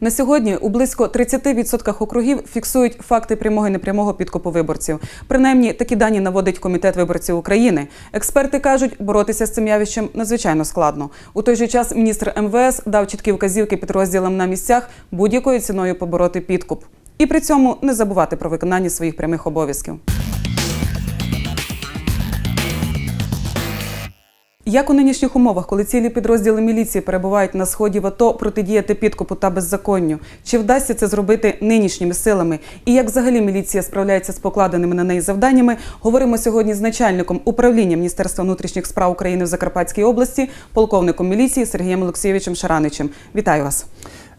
На сьогодні у близько 30% округів фіксують факти прямого і непрямого підкупу виборців. Принаймні такі дані наводить комітет виборців України. Експерти кажуть, боротися з цим явищем надзвичайно складно. У той же час міністр МВС дав чіткі вказівки підрозділам на місцях будь-якою ціною побороти підкуп. І при цьому не забувати про виконання своїх прямих обов'язків. Як у нинішніх умовах, коли цілі підрозділи міліції перебувають на сході в АТО, протидіяти підкупу та беззаконню? Чи вдасться це зробити нинішніми силами? І як взагалі міліція справляється з покладеними на неї завданнями? Говоримо сьогодні з начальником управління Міністерства внутрішніх справ України в Закарпатській області, полковником міліції Сергієм Олексійовичем Шараничем. Вітаю вас.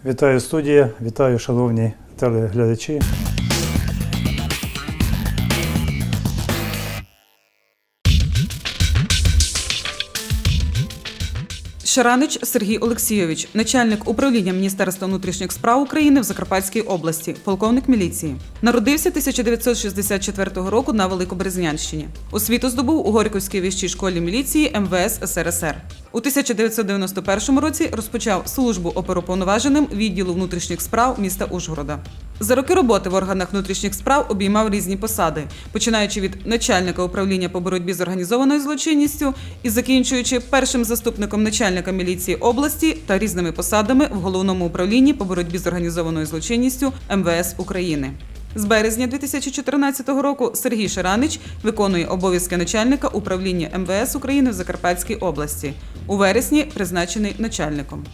Вітаю студія, вітаю, шановні телеглядачі. Шаранич Сергій Олексійович, начальник управління Міністерства внутрішніх справ України в Закарпатській області, полковник міліції. Народився 1964 року на Великобрезнянщині. Освіту здобув у Горьковській вищій школі міліції МВС СРСР. У 1991 році розпочав службу оперуповноваженим відділу внутрішніх справ міста Ужгорода. За роки роботи в органах внутрішніх справ обіймав різні посади, починаючи від начальника управління по боротьбі з організованою злочинністю і закінчуючи першим заступником начальника міліції області та різними посадами в головному управлінні по боротьбі з організованою злочинністю МВС України. З березня 2014 року Сергій Шаранич виконує обов'язки начальника управління МВС України в Закарпатській області. У вересні призначений начальником.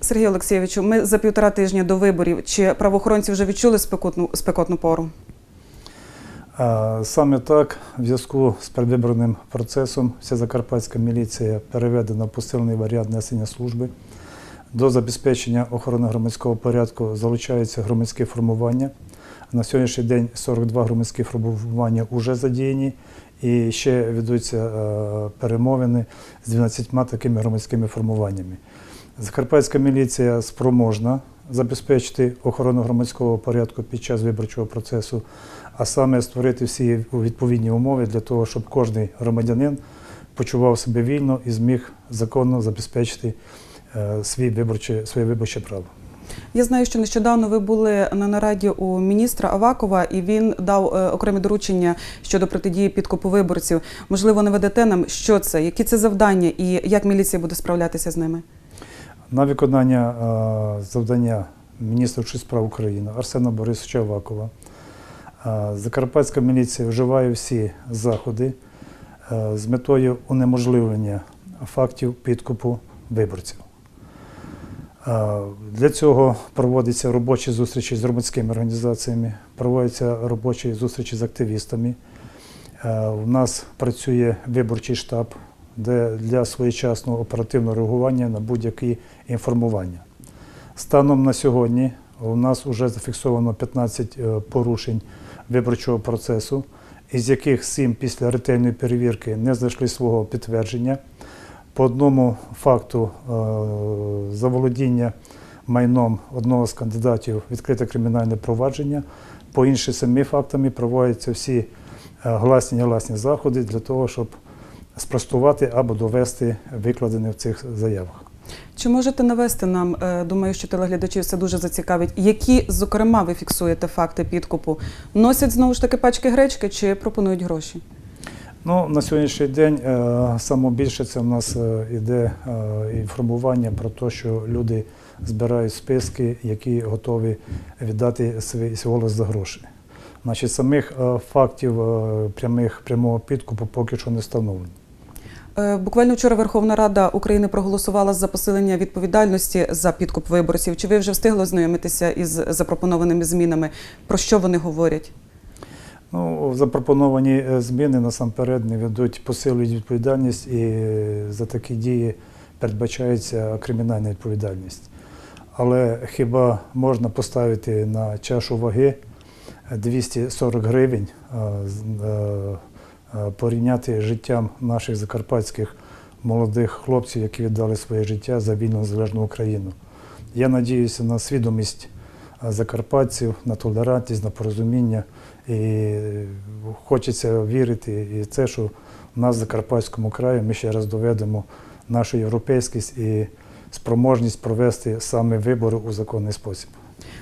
Сергій Олексійовичу, ми за півтора тижня до виборів. Чи правоохоронці вже відчули спекотну, спекотну пору? Саме так, в зв'язку з передвиборним процесом, вся закарпатська міліція переведена в посилений варіант несення служби. До забезпечення охорони громадського порядку залучаються громадські формування. На сьогоднішній день 42 громадські формування вже задіяні, і ще ведуться е, перемовини з 12 такими громадськими формуваннями. Закарпатська міліція спроможна забезпечити охорону громадського порядку під час виборчого процесу, а саме створити всі відповідні умови для того, щоб кожен громадянин почував себе вільно і зміг законно забезпечити свій виборче, своє виборче право. Я знаю, що нещодавно ви були на нараді у міністра Авакова, і він дав е, окремі доручення щодо протидії підкупу виборців. Можливо, наведете нам, що це, які це завдання і як міліція буде справлятися з ними? На виконання е, завдання міністра справ України Арсена Борисовича Авакова е, Закарпатська міліція вживає всі заходи е, з метою унеможливлення фактів підкупу виборців. Для цього проводяться робочі зустрічі з громадськими організаціями, проводяться робочі зустрічі з активістами. У нас працює виборчий штаб, де для своєчасного оперативного реагування на будь-які інформування. Станом на сьогодні у нас вже зафіксовано 15 е, порушень виборчого процесу, із яких 7 після ретельної перевірки не знайшли свого підтвердження. По одному факту е, заволодіння майном одного з кандидатів відкрите кримінальне провадження. По іншим семи фактами проводяться всі е, гласні і заходи для того, щоб спростувати або довести викладене в цих заявах. Чи можете навести нам, е, думаю, що телеглядачів це дуже зацікавить, які, зокрема, ви фіксуєте факти підкупу? Носять знову ж таки пачки гречки чи пропонують гроші? Ну, на сьогоднішній день е, саме більше це в нас е, іде е, інформування про те, що люди збирають списки, які готові віддати свій, голос за гроші. Значить, самих фактів прямих, прямого підкупу поки що не встановлено. Буквально вчора Верховна Рада України проголосувала за посилення відповідальності за підкуп виборців. Чи ви вже встигли ознайомитися із запропонованими змінами? Про що вони говорять? Ну, запропоновані е, зміни насамперед не ведуть, посилюють відповідальність і е, за такі дії передбачається кримінальна відповідальність. Але хіба можна поставити на чашу ваги 240 гривень, е, е, порівняти життям наших закарпатських молодих хлопців, які віддали своє життя за вільну незалежну Україну? Я надіюся на свідомість закарпатців, на толерантність, на порозуміння. І хочеться вірити і це, що в нас в Закарпатському краї ми ще раз доведемо нашу європейськість і спроможність провести саме вибори у законний спосіб.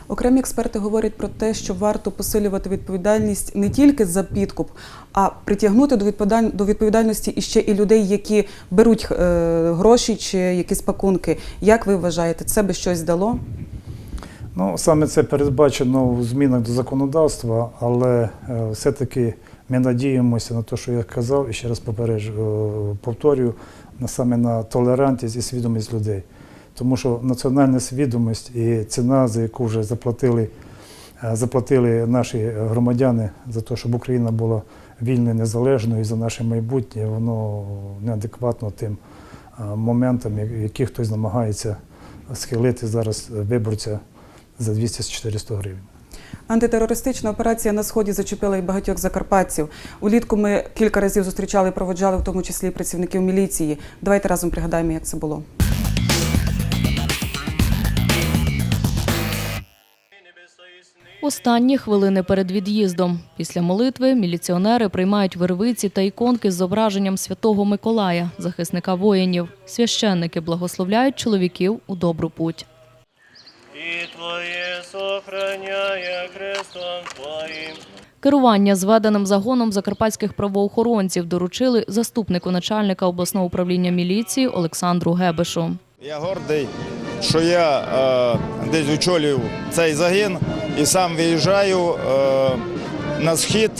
Окремі експерти говорять про те, що варто посилювати відповідальність не тільки за підкуп, а притягнути до відповідаль- до відповідальності іще і людей, які беруть е, гроші чи якісь пакунки. Як ви вважаєте, це би щось дало? Ну, саме це передбачено у змінах до законодавства, але е, все-таки ми надіємося на те, що я казав, і ще раз е, повторюю, саме на толерантність і свідомість людей. Тому що національна свідомість і ціна, за яку вже заплатили, е, заплатили наші громадяни за те, щоб Україна була вільною, незалежною і за наше майбутнє, воно неадекватно тим моментам, які хтось намагається схилити зараз виборця за 200-400 гривень. Антитерористична операція на сході зачепила і багатьох закарпатців. Улітку ми кілька разів зустрічали і проводжали, в тому числі і працівників міліції. Давайте разом пригадаємо, як це було. Останні хвилини перед від'їздом. Після молитви міліціонери приймають вервиці та іконки з зображенням святого Миколая, захисника воїнів. Священники благословляють чоловіків у добру путь. І Твоє сохраняє Христом Твоїм. Керування зведеним загоном закарпатських правоохоронців доручили заступнику начальника обласного управління міліції Олександру Гебешу. Я гордий, що я е, десь очолюю цей загін і сам виїжджаю е, на схід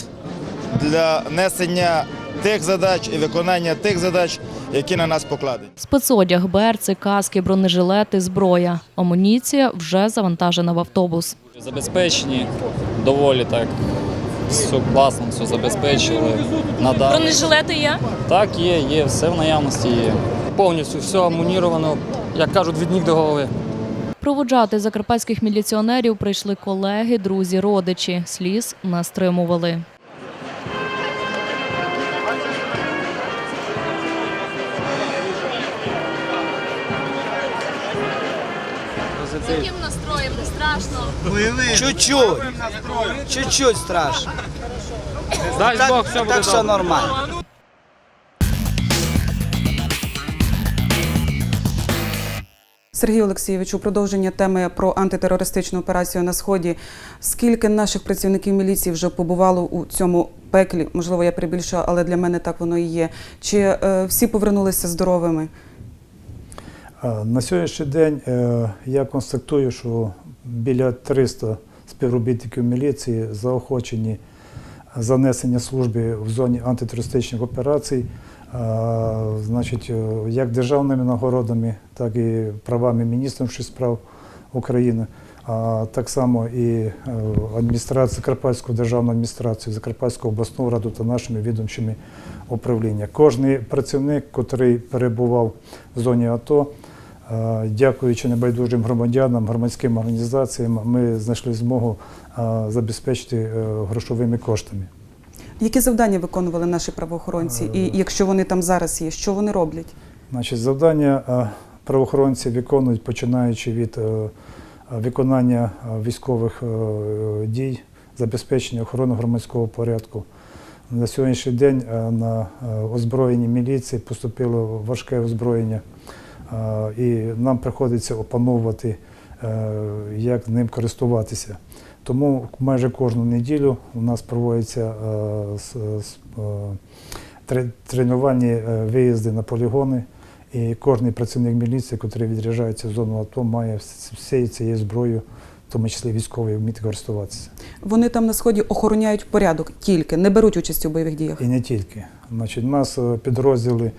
для несення тих задач і виконання тих задач, які на нас покладені. Спецодяг, берці, каски, бронежилети, зброя. Амуніція вже завантажена в автобус. Забезпечені доволі так. Все класно, все забезпечили. Надали. Бронежилети є? Так, є, є, все в наявності є. повністю все амуніровано, як кажуть, від ніг до голови. Проводжати закарпатських міліціонерів прийшли колеги, друзі, родичі. Сліз не стримували. Яким настроєм не страшно? Чуть-чуть. Чуть-чуть страшно. Дай Так, Бог, все буде так все добре. нормально. Сергій Олексійович, у продовження теми про антитерористичну операцію на сході. Скільки наших працівників міліції вже побувало у цьому пеклі? Можливо, я перебільшую, але для мене так воно і є. Чи е, всі повернулися здоровими? Е, На сьогоднішній день е, я констатую, що біля 300 співробітників міліції заохочені за несення служби в зоні антитерористичних операцій, е, значить, як державними нагородами, так і правами міністра справ України, а так само і адміністрація Закарпатської державної адміністрації, Закарпатського обласного раду та нашими відомчими управління. Кожний працівник, який перебував в зоні АТО, Дякуючи небайдужим громадянам, громадським організаціям, ми знайшли змогу е, забезпечити е, грошовими коштами. Які завдання виконували наші правоохоронці? І якщо вони там зараз є, що вони роблять? Значить, завдання е, правоохоронці виконують, починаючи від е, виконання е, військових е, дій, забезпечення охорони громадського порядку. На сьогоднішній день е, на е, озброєнні міліції поступило важке озброєння, е, і нам приходиться опановувати, е, як ним користуватися. Тому майже кожну неділю у нас проводяться е, е, тре- тренувальні виїзди на полігони. І кожен працівник міліції, який відряджається в зону АТО, має вс- всією цією зброєю, в тому числі військовою, вміти користуватися. Вони там на сході охороняють порядок тільки, не беруть участі у бойових діях. І не тільки. Значить, у нас підрозділи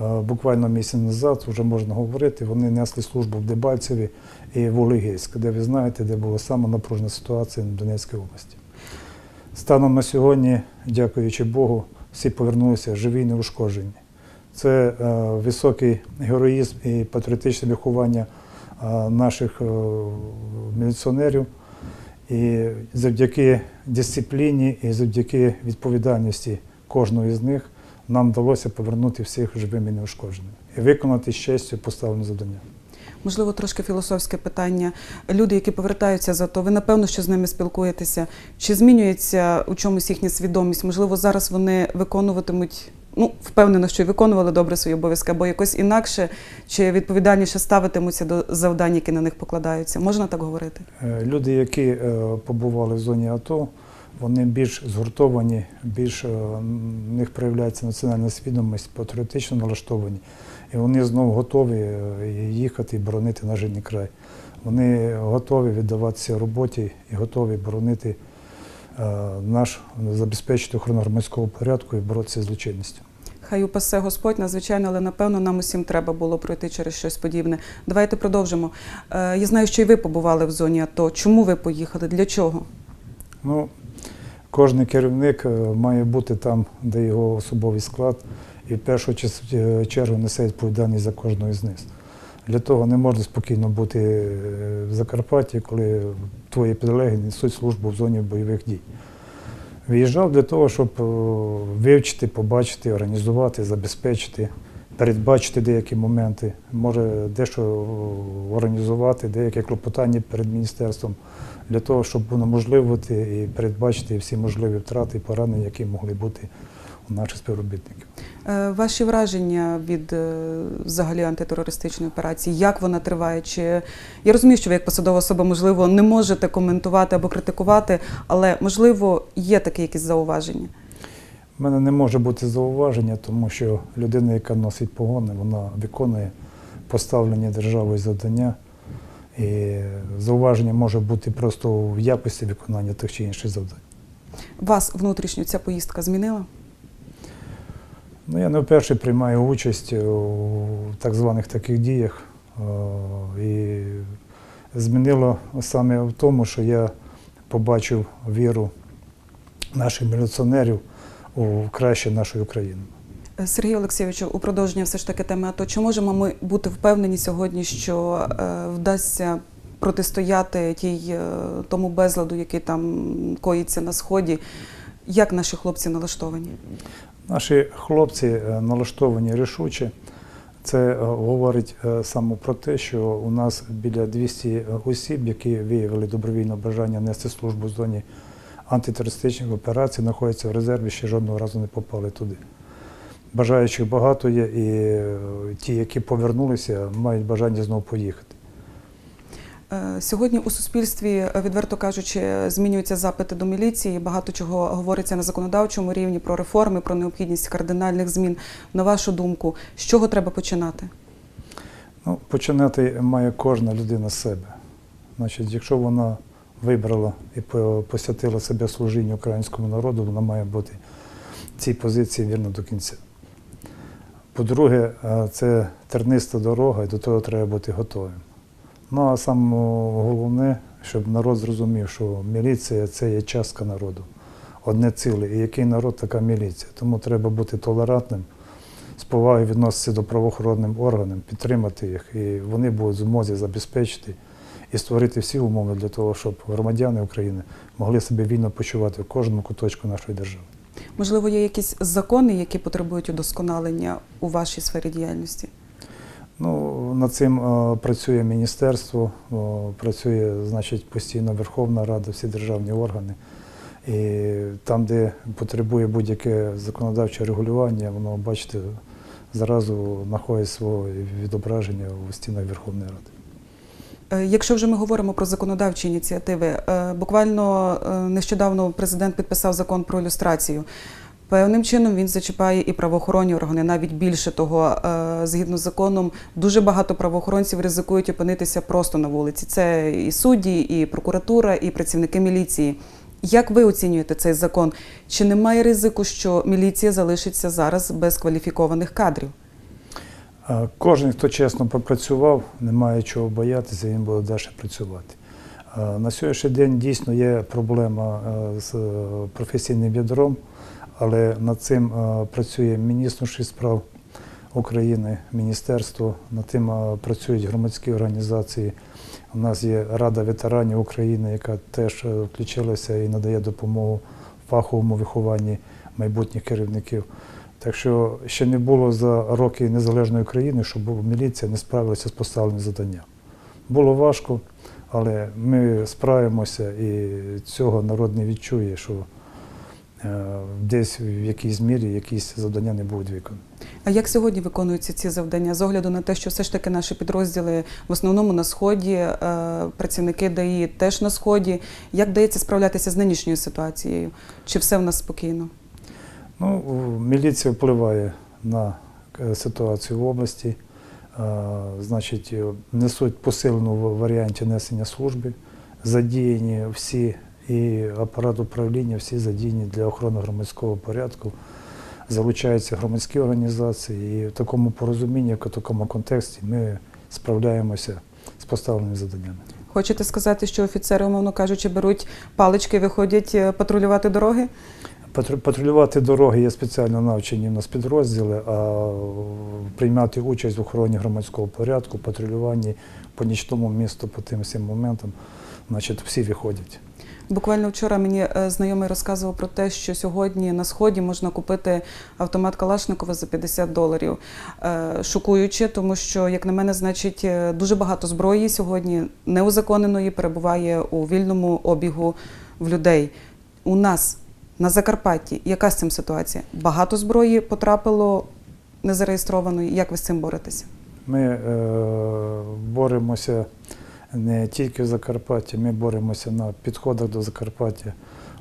буквально місяць назад, вже можна говорити, вони несли службу в Дебальцеві і в Олегейськ, де ви знаєте, де була сама напружена ситуація в Донецькій області. Станом на сьогодні, дякуючи Богу, всі повернулися живі і неушкоджені. Це е, високий героїзм і патріотичне виховання е, наших е, міліціонерів. І завдяки дисципліні і завдяки відповідальності кожного із них нам вдалося повернути всіх живими і неушкодженими і виконати з честю поставлене завдання. Можливо, трошки філософське питання. Люди, які повертаються за то, ви напевно, що з ними спілкуєтеся. Чи змінюється у чомусь їхня свідомість? Можливо, зараз вони виконуватимуть ну, впевнено, що й виконували добре свої обов'язки, або якось інакше чи відповідальніше ставитимуться до завдань, які на них покладаються. Можна так говорити? Е, Люди, які е, побували в зоні АТО, вони більш згуртовані, більш е, в них проявляється національна свідомість, патріотично налаштовані. І вони знову готові е, їхати і боронити наш рідний край. Вони готові віддаватися роботі і готові боронити е, наш, забезпечити охорону громадського порядку і боротися з злочинністю. Хай упасе Господь, надзвичайно, але напевно нам усім треба було пройти через щось подібне. Давайте продовжимо. Я знаю, що і ви побували в зоні АТО. Чому ви поїхали? Для чого? Ну, кожен керівник е, має бути там, де його особовий склад, і в першу е, чергу несе відповідальність за кожного з них. Для того не можна спокійно бути е, в Закарпатті, коли твої підлеглі несуть службу в зоні бойових дій. Виїжджав для того, щоб вивчити, побачити, організувати, забезпечити, передбачити деякі моменти, може дещо організувати, деяке клопотання перед міністерством для того, щоб унеможливити і передбачити всі можливі втрати і поранення, які могли бути у наших співробітників. Е, Ваші враження від е, взагалі антитерористичної операції, як вона триває? Чи я розумію, що ви як посадова особа, можливо, не можете коментувати або критикувати, але можливо є такі якісь зауваження? У мене не може бути зауваження, тому що людина, яка носить погони, вона виконує поставлені державою завдання. І зауваження може бути просто в якості виконання тих чи інших завдань. Вас внутрішньо ця поїздка змінила? Ну, я не вперше приймаю участь у так званих таких діях. І змінило саме в тому, що я побачив віру наших міліціонерів у краще нашої України. Сергій Олексійовичу, у продовження все ж таки теми АТО, чи можемо ми бути впевнені сьогодні, що е, вдасться протистояти тій, е, тому безладу, який там коїться на сході? Як наші хлопці налаштовані? Наші хлопці е, налаштовані рішуче. Це е, говорить е, саме про те, що у нас біля 200 осіб, які виявили добровільне бажання нести службу в зоні антитерористичних операцій, знаходяться в резерві, ще жодного разу не попали туди. Бажаючих багато є, і е, ті, які повернулися, мають бажання знову поїхати. Е, Сьогодні у суспільстві, е, відверто кажучи, змінюються запити до міліції. Багато чого говориться на законодавчому рівні про реформи, про необхідність кардинальних змін. На вашу думку, з чого треба починати? Ну, починати має кожна людина з себе. Значить, якщо вона вибрала і посвятила себе служінню українському народу, вона має бути в цій позиції вірно до кінця. По-друге, е, це терниста дорога, і до того треба бути готовим. Ну а саме головне, щоб народ зрозумів, що міліція це є частка народу, одне ціле. І який народ, така міліція. Тому треба бути толерантним, з повагою відноситися до правоохоронним органам, підтримати їх, і вони будуть в змозі забезпечити і створити всі умови для того, щоб громадяни України могли себе вільно почувати в кожному куточку нашої держави. Можливо, є якісь закони, які потребують удосконалення у вашій сфері діяльності? Ну, над цим е, працює міністерство, о, працює, значить, постійно Верховна Рада, всі державні органи. І там, де потребує будь-яке законодавче регулювання, воно, бачите, зразу знаходить своє відображення у стінах Верховної Ради. Е, Якщо вже ми говоримо про законодавчі ініціативи, е, буквально е, нещодавно президент підписав закон про ілюстрацію. Певним чином він зачіпає і правоохоронні органи. Навіть більше того, згідно з законом, дуже багато правоохоронців ризикують опинитися просто на вулиці. Це і судді, і прокуратура, і працівники міліції. Як ви оцінюєте цей закон? Чи немає ризику, що міліція залишиться зараз без кваліфікованих кадрів? Кожен, хто чесно попрацював, не має чого боятися, він буде далі працювати. На сьогоднішній день дійсно є проблема е, з е, професійним ядром, але над цим е, працює міністр справ України, міністерство, над тим працюють громадські організації. У нас є Рада ветеранів України, яка теж включилася і надає допомогу фаховому вихованні майбутніх керівників. Так що ще не було за роки незалежної країни, щоб міліція не справилася з поставленим завданням. Було важко, але ми справимося і цього народ не відчує, що е, десь в якійсь мірі якісь завдання не будуть виконані. А як сьогодні виконуються ці завдання з огляду на те, що все ж таки наші підрозділи в основному на сході, е, працівники ДАІ теж на сході? Як вдається справлятися з нинішньою ситуацією? Чи все в нас спокійно? Ну, міліція впливає на е, ситуацію в області, Е, значить, е, несуть посилену в варіанті несення служби, задіяні всі і апарат управління, всі задіяні для охорони громадського порядку. Залучаються громадські організації, і в такому порозумінні, в такому контексті ми справляємося з поставленими завданнями. Хочете сказати, що офіцери, умовно кажучи, беруть палички, виходять патрулювати дороги? Патру- Патрулювати дороги є спеціально навчені в нас підрозділи, а приймати участь в охороні громадського порядку, патрулюванні по нічному місту, по тим всім моментам, значить, всі виходять. Буквально вчора мені е, знайомий розказував про те, що сьогодні на сході можна купити автомат Калашникова за 50 доларів. Е, Шокуюче, тому що, як на мене, значить, е, дуже багато зброї сьогодні неузаконеної перебуває у вільному обігу в людей. У нас на Закарпатті яка з цим ситуація? Багато зброї потрапило незареєстрованої. Як ви з цим боретеся? Ми е, боремося не тільки в Закарпатті, ми боремося на підходах до Закарпаття.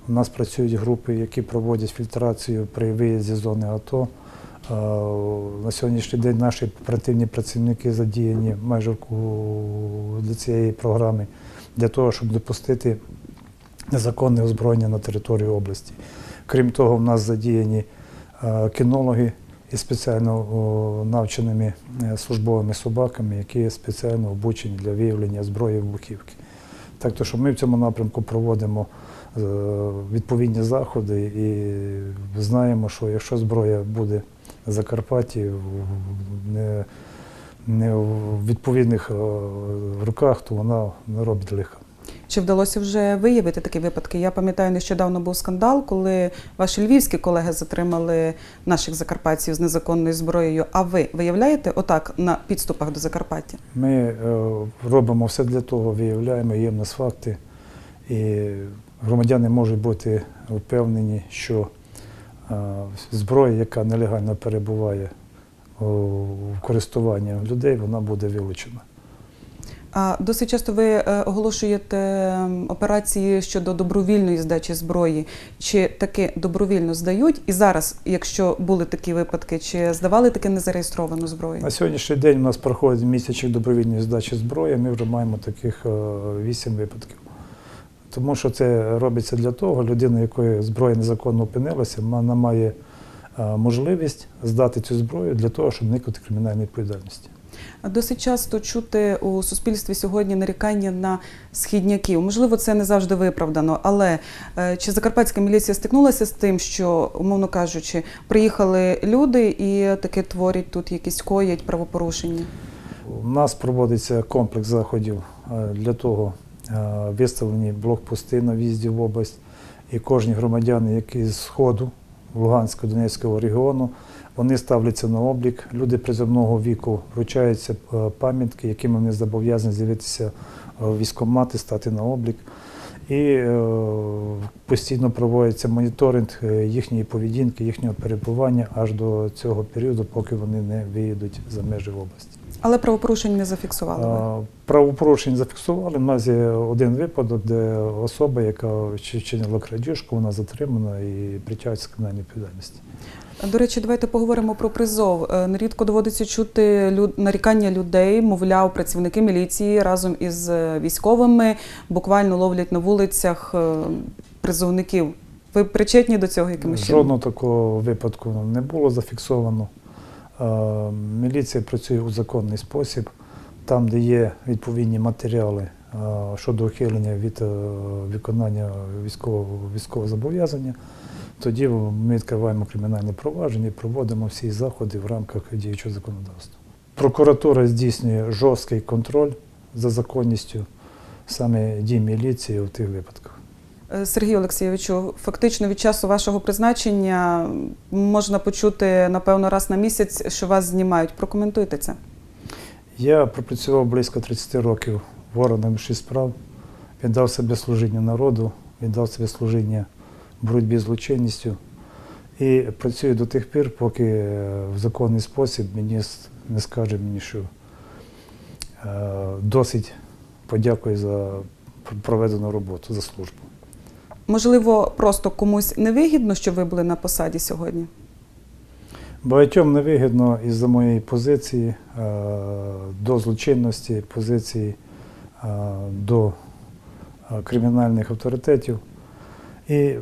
У нас працюють групи, які проводять фільтрацію при виїзді з зони АТО. Е, На сьогоднішній день наші оперативні працівники задіяні майже для цієї програми для того, щоб допустити незаконне озброєння на території області. Крім того, в нас задіяні е, кінологи із спеціально навченими е, службовими собаками, які спеціально обучені для виявлення зброї вибухівки. Так то, що ми в цьому напрямку проводимо е, відповідні заходи і знаємо, що якщо зброя буде на Закарпатті в- не, не в відповідних руках, то вона не робить лиха. Чи вдалося вже виявити такі випадки? Я пам'ятаю, нещодавно був скандал, коли ваші львівські колеги затримали наших закарпатців з незаконною зброєю. А ви виявляєте отак на підступах до Закарпаття? Ми е, робимо все для того, виявляємо, є в нас факти, і громадяни можуть бути впевнені, що е, зброя, яка нелегально перебуває у користуванні людей, вона буде вилучена. А досить часто ви е, оголошуєте операції щодо добровільної здачі зброї. Чи таки добровільно здають? І зараз, якщо були такі випадки, чи здавали таки незареєстровану зброю? На сьогоднішній день у нас проходить місячник добровільної здачі зброї, ми вже маємо таких е, вісім випадків. Тому що це робиться для того, людина, якої зброя незаконно опинилася, вона має е, можливість здати цю зброю для того, щоб уникнути кримінальної відповідальності. Досить часто чути у суспільстві сьогодні нарікання на східняків. Можливо, це не завжди виправдано, але е, чи закарпатська міліція стикнулася з тим, що, умовно кажучи, приїхали люди і таки творять тут якісь коять правопорушення? У нас проводиться комплекс заходів е, для того, е, виставлені блокпости на в'їзді в область, і кожні громадяни, які з Сходу, Луганського, Донецького регіону, вони ставляться на облік. Люди призовного віку вручаються е, пам'ятки, якими вони зобов'язані з'явитися в військкомати, стати на облік. І е, постійно проводиться моніторинг е, їхньої поведінки, їхнього перебування аж до цього періоду, поки вони не виїдуть за межі області. Але правопорушень не зафіксували. ви. А, Правопорушень зафіксували. У нас є один випадок, де особа, яка чи- чинила крадіжку, вона затримана і притягується до кримінальної відповідальності. До речі, давайте поговоримо про призов. Е, Нерідко доводиться чути нарікання людей, мовляв, працівники міліції разом із е, військовими буквально ловлять на вулицях е, призовників. Ви причетні до цього якимось чином? Жодного такого випадку не було зафіксовано. Е, Міліція працює у законний спосіб. Там, де є відповідні матеріали е, щодо ухилення від е, виконання військового, військового зобов'язання, тоді ми відкриваємо кримінальне провадження і проводимо всі заходи в рамках діючого законодавства. Прокуратура здійснює жорсткий контроль за законністю саме дій міліції у тих випадках. Е, Сергію Олексійовичу, фактично від часу вашого призначення можна почути, напевно, раз на місяць, що вас знімають. Прокоментуйте це. Я пропрацював близько 30 років в органах внутрішніх справ, віддав себе служінню народу, віддав себе служіння боротьбі з злочинністю. І працюю до тих пір, поки е, в законний спосіб міністр не скаже мені, що е, досить подякує за проведену роботу, за службу. Можливо, просто комусь невигідно, що ви були на посаді сьогодні? Багатьом невигідно із-за моєї позиції е, до злочинності, позиції е, до е, кримінальних авторитетів. І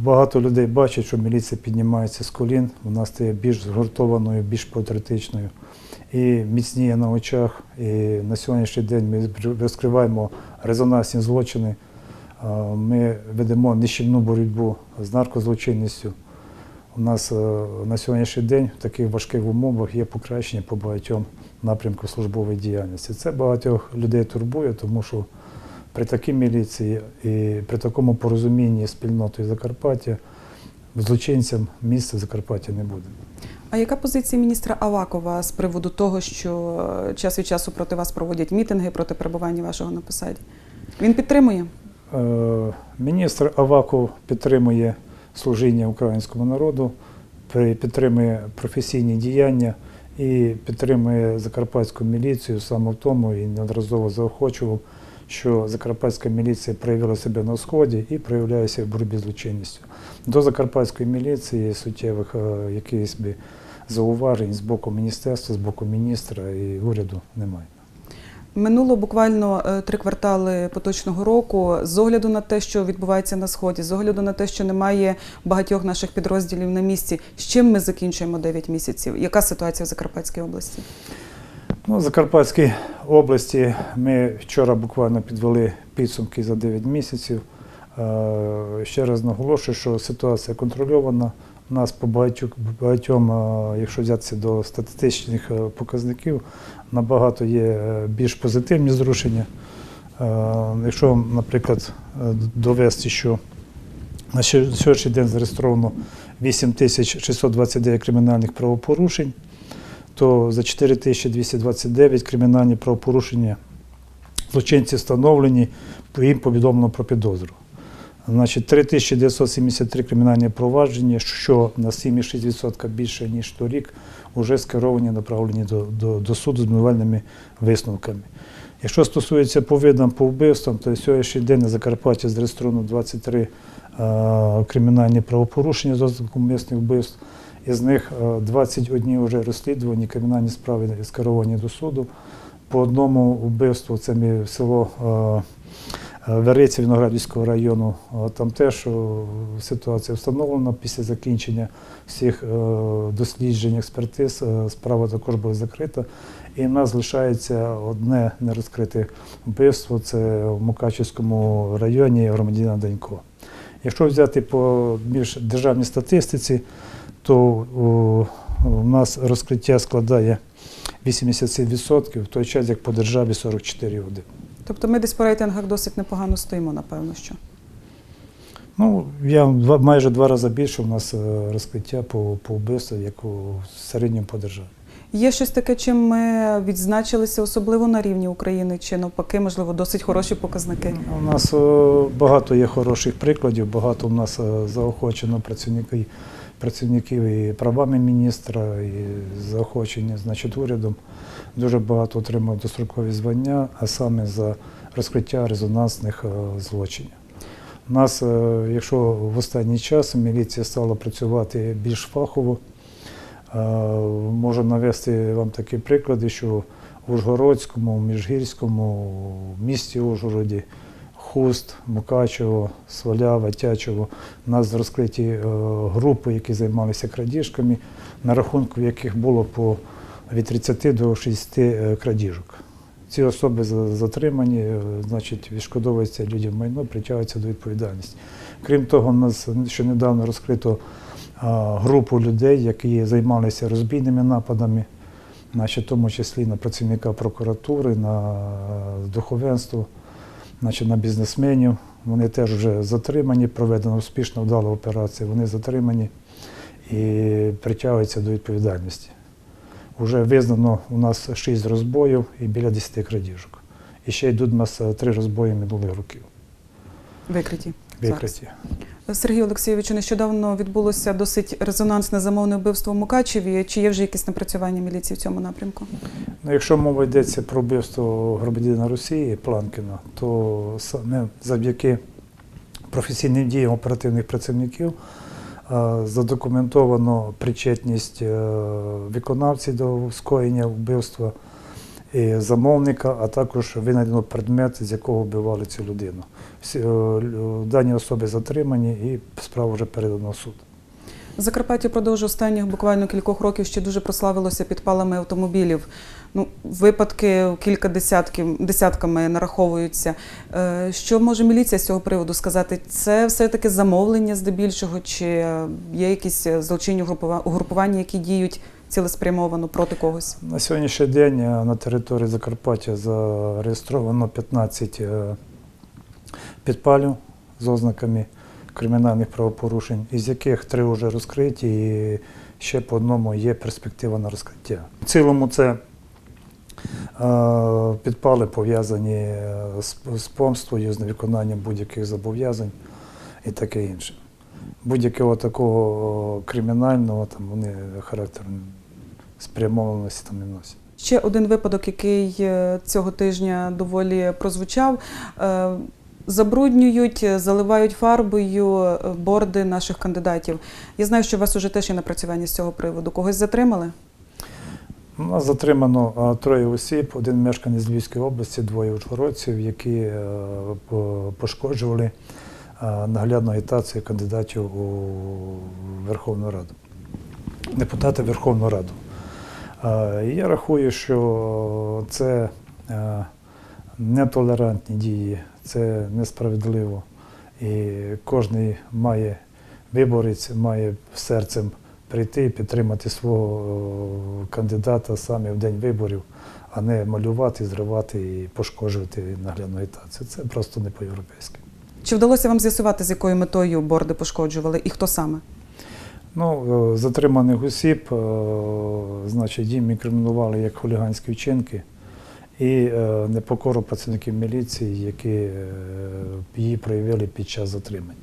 багато людей бачать, що міліція піднімається з колін, вона стає більш згуртованою, більш патріотичною і міцніє на очах. І на сьогоднішній день ми розкриваємо резонансні злочини. Ми ведемо нищівну боротьбу з наркозлочинністю. У нас е, на сьогоднішній день в таких важких умовах є покращення по багатьом напрямку службової діяльності. Це багатьох людей турбує, тому що при такій міліції і при такому порозумінні спільнотою Закарпаття злочинцям місця Закарпаття не буде. А яка позиція міністра Авакова з приводу того, що е, час від часу проти вас проводять мітинги проти перебування вашого на посаді? Він підтримує? Е, Міністр Аваков підтримує служіння українському народу, підтримує професійні діяння і підтримує закарпатську міліцію саме в тому і неодноразово заохочував, що закарпатська міліція проявила себе на сході і проявляється в боротьбі з злочинністю. До закарпатської міліції суттєвих е, якихось зауважень з боку міністерства, з боку міністра і уряду немає. Минуло буквально е, три квартали поточного року. З огляду на те, що відбувається на сході, з огляду на те, що немає багатьох наших підрозділів на місці, з чим ми закінчуємо 9 місяців? Яка ситуація в Закарпатській області? Ну, в Закарпатській області ми вчора буквально підвели підсумки за 9 місяців. Е, Ще раз наголошую, що ситуація контрольована. У нас по багатьом, е, якщо взятися до статистичних е, показників, набагато є е, більш позитивні зрушення. Якщо, наприклад, довести, що на сьогоднішній день зареєстровано 8629 кримінальних правопорушень, то за 4229 кримінальні правопорушення злочинці встановлені, їм повідомлено про підозру. Значить, 3973 кримінальні провадження, що на 7,6% більше, ніж торік, вже скеровані, направлені до, до, до суду з обвинувальними висновками. Якщо стосується по видам по вбивствам, то сьогоднішній день на Закарпатті зареєстровано 23 е, кримінальні правопорушення з ознаком мисних вбивств. Із них е, 21 вже розслідувані, кримінальні справи скеровані до суду. По одному вбивству це село е, е, Вериці Виноградівського району. Е, Там теж е, ситуація встановлена після закінчення всіх досліджень, експертиз. Справа також була закрита. І в нас залишається одне нерозкрите вбивство це в Мукачівському районі громадянина Данько. Якщо взяти по більш державній статистиці, то у нас розкриття складає 87%, в той час як по державі 44,1%. Тобто ми десь по рейтингах досить непогано стоїмо, напевно, що. Ну, я два, майже два рази більше у нас е, розкриття по, по вбивству, як у середньому по державі. Є щось таке, чим ми відзначилися, особливо на рівні України, чи навпаки, можливо, досить хороші показники. У нас е, багато є хороших прикладів, багато у нас е, заохочено працівників, працівників і правами міністра, і заохочені значить, урядом. Дуже багато отримали дострокові звання, а саме за розкриття резонансних е, злочинів. У нас, е, якщо в останній час міліція стала працювати більш фахово, е, можу навести вам такі приклади, що в Ужгородському, Міжгірському, місті Ужгороді, Хуст, Мукачево, Свалява, Тячево. У нас розкриті е, групи, які займалися крадіжками, на рахунку яких було по від 30 до 60 е, крадіжок. Ці особи затримані, е, значить, відшкодовується людям майно, притягуються до відповідальності. Крім того, у нас ще недавно розкрито групу людей, які займалися розбійними нападами, значить, в тому числі на працівника прокуратури, на духовенство, значить, на бізнесменів. Вони теж вже затримані, проведена успішно вдала операція, вони затримані і притягуються до відповідальності. Уже визнано у нас 6 розбоїв і біля 10 крадіжок. І ще йдуть у нас е, три розбої минулих років Викриті. викриті. Сергій Олексійовичу, нещодавно відбулося досить резонансне замовне вбивство в Мукачеві. Чи є вже якісь напрацювання міліції в цьому напрямку? Ну, якщо мова йдеться про вбивство громадянина Росії Планкіна, то саме завдяки професійним діям оперативних працівників е, задокументовано причетність е, виконавців до скоєння вбивства замовника, а також винайдено предмет, з якого вбивали цю людину. Е, дані особи затримані і справа вже передано в суд. Закарпаття впродовж останніх буквально кількох років ще дуже прославилося підпалами автомобілів. Ну, випадки кілька десятків десятками нараховуються. Е, Що може міліція з цього приводу сказати? Це все-таки замовлення здебільшого, чи е, є якісь е, злочинні угрупува- угрупування, які діють цілеспрямовано проти когось? На сьогоднішній день е, на території Закарпаття зареєстровано 15 е, підпалів з ознаками кримінальних правопорушень, із яких три вже розкриті, і ще по одному є перспектива на розкриття. В цілому це е, підпали пов'язані з, помствою, з невиконанням будь-яких зобов'язань і таке інше. Будь-якого такого кримінального там вони характеру спрямованості там не носять. Ще один випадок, який е, цього тижня доволі прозвучав. Е, Забруднюють, заливають фарбою е, борди наших кандидатів. Я знаю, що у вас уже теж є напрацювання з цього приводу. Когось затримали? У нас затримано троє осіб, один мешканець Львівської області, двоє ужгородців, які пошкоджували наглядну агітацію кандидатів у Верховну Раду, депутати Верховну Раду. Е, Я рахую, що це е, нетолерантні дії, це несправедливо. І кожен має виборець, має серцем прийти і підтримати свого кандидата саме в день виборів, а не малювати, зривати і пошкоджувати наглядну агітацію. Це просто не по-європейськи. Чи вдалося вам з'ясувати, з якою метою борди пошкоджували і хто саме? Ну, е, затриманих осіб, е, значить, їм інкримінували як хуліганські вчинки і е, непокору працівників міліції, які її проявили під час затримання.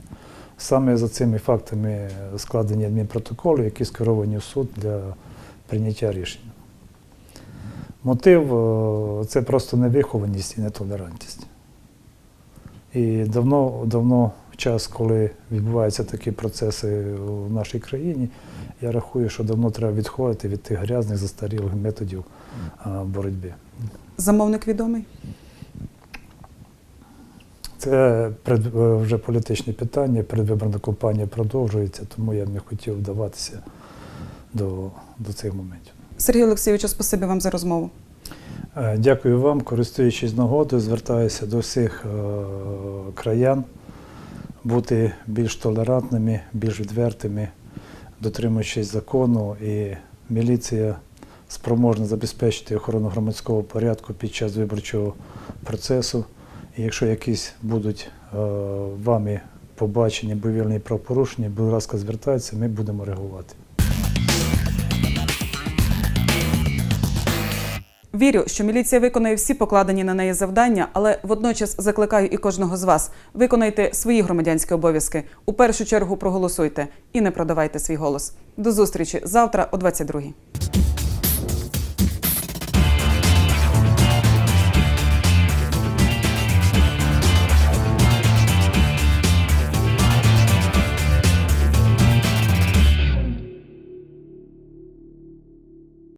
Саме за цими фактами складені адмінпротоколи, які скеровані в суд для прийняття рішення. Мотив це просто невихованість і нетолерантність. І давно, давно час, коли відбуваються такі процеси у нашій країні, я рахую, що давно треба відходити від тих грязних застарілих методів боротьби. Замовник відомий? Це е, вже політичне питання, передвиборна кампанія продовжується, тому я б не хотів вдаватися до, до цих моментів. Сергій Олексійовичу, спасибі вам за розмову. Е, Дякую вам, користуючись нагодою, звертаюся до всіх е, краян бути більш толерантними, більш відвертими, дотримуючись закону, і міліція спроможна забезпечити охорону громадського порядку під час виборчого процесу. І якщо якісь будуть е, вами побачені бойовільні правопорушення, будь ласка, звертайтеся, ми будемо реагувати. Вірю, що міліція виконає всі покладені на неї завдання, але водночас закликаю і кожного з вас виконайте свої громадянські обов'язки. У першу чергу проголосуйте і не продавайте свій голос. До зустрічі завтра о 22-й.